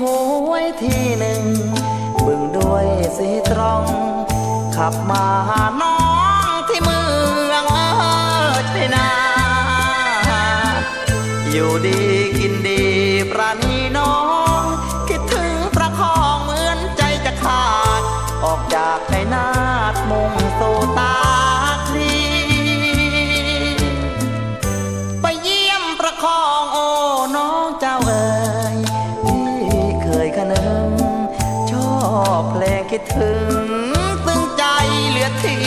หวยที่หนึ่ง บึงด้วยสีตรอง ขับมาหาน้องที่เมืองเออชัยนา อยู่ดีกินดีประนีน้อง คิดถึงประคองเหมือนใจจะขาด ออกจากในนา คิดถึงตึงใจเหลือทิ้ง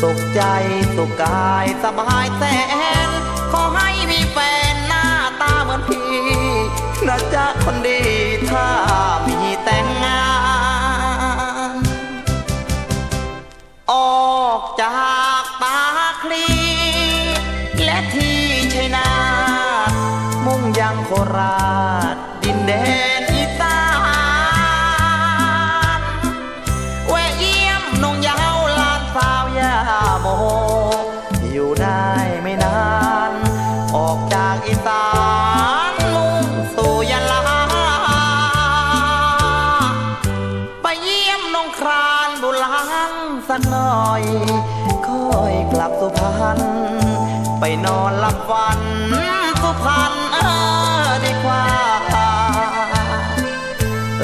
สุขใจสุขกายสบายแสน ขอให้มีแฟนหน้าตาเหมือนพี่นะจ๊ะคนดีถ้ามีแต่งงาน ออกจากตาคลี และที่ชัยนาทมุ่งยังโคราช ออกจากอีสานมุ่งสู่ยะลา ไปเยี่ยมนงครานบุรังสักหน่อย ค่อยกลับสุพรรณไปนอนหลับฝันสุพรรณเออดีกว่า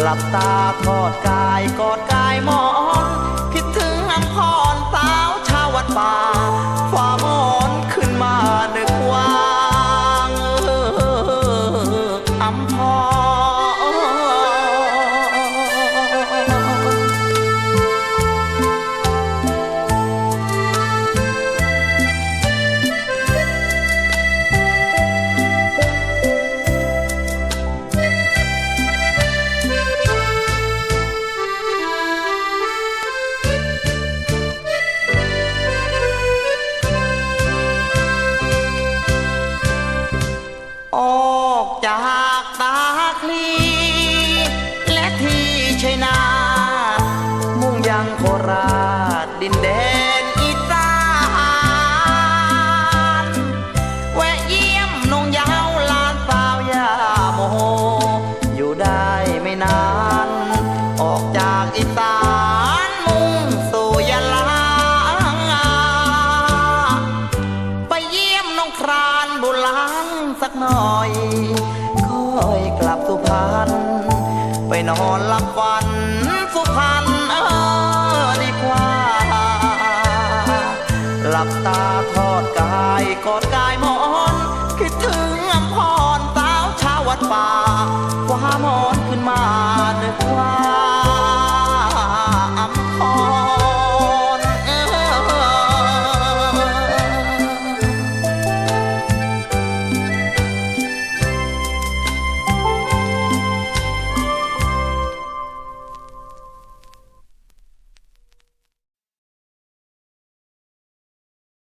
หลับตาทอดกายกอดกายหมอน คิดถึงอัมพรสาวชาววัดป่า หน่อย ค่อยกลับสุพรรณไปนอนหลับฝันสุพรรณเออดีกว่า หลับตาทอดกายกอดก